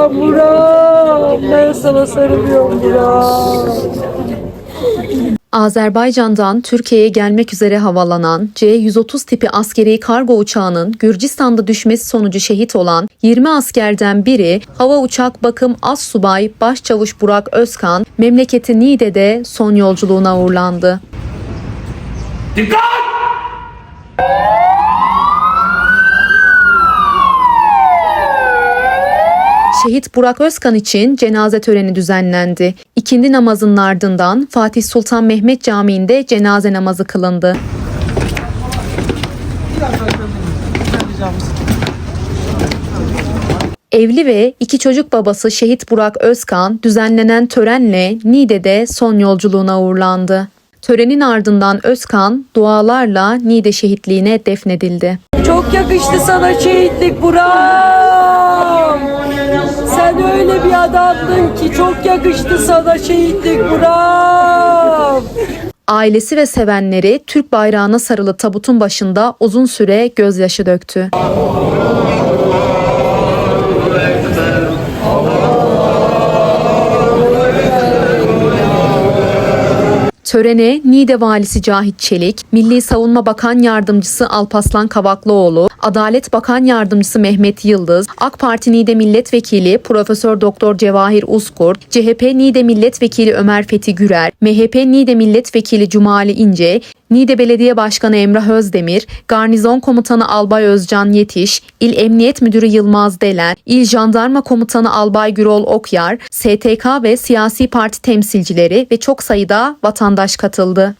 Buram buram. Ben sana sarılıyorum buram. Azerbaycan'dan Türkiye'ye gelmek üzere havalanan C-130 tipi askeri kargo uçağının Gürcistan'da düşmesi sonucu şehit olan 20 askerden biri Hava Uçak Bakım As Subay Başçavuş Burak Özkan memleketi Niğde'de son yolculuğuna uğurlandı. Şehit Burak Özkan için cenaze töreni düzenlendi. İkindi namazının ardından Fatih Sultan Mehmet Camii'nde cenaze namazı kılındı. Evli ve iki çocuk babası şehit Burak Özkan düzenlenen törenle Niğde'de son yolculuğuna uğurlandı. Törenin ardından Özkan dualarla Niğde şehitliğine defnedildi. Çok yakıştı sana şehitlik buram. Sen öyle bir adamdın ki çok yakıştı sana şehitlik buram. Ailesi ve sevenleri Türk bayrağına sarılı tabutun başında uzun süre gözyaşı döktü. Törene Niğde Valisi Cahit Çelik, Milli Savunma Bakan Yardımcısı Alpaslan Kavaklıoğlu, Adalet Bakan Yardımcısı Mehmet Yıldız, AK Parti Niğde Milletvekili Profesör Doktor Cevahir Uzkurt, CHP Niğde Milletvekili Ömer Fethi Gürer, MHP Niğde Milletvekili Cumali İnce, Niğde Belediye Başkanı Emrah Özdemir, Garnizon Komutanı Albay Özcan Yetiş, İl Emniyet Müdürü Yılmaz Delen, İl Jandarma Komutanı Albay Gürol Okyar, STK ve siyasi parti temsilcileri ve çok sayıda vatandaş katıldı.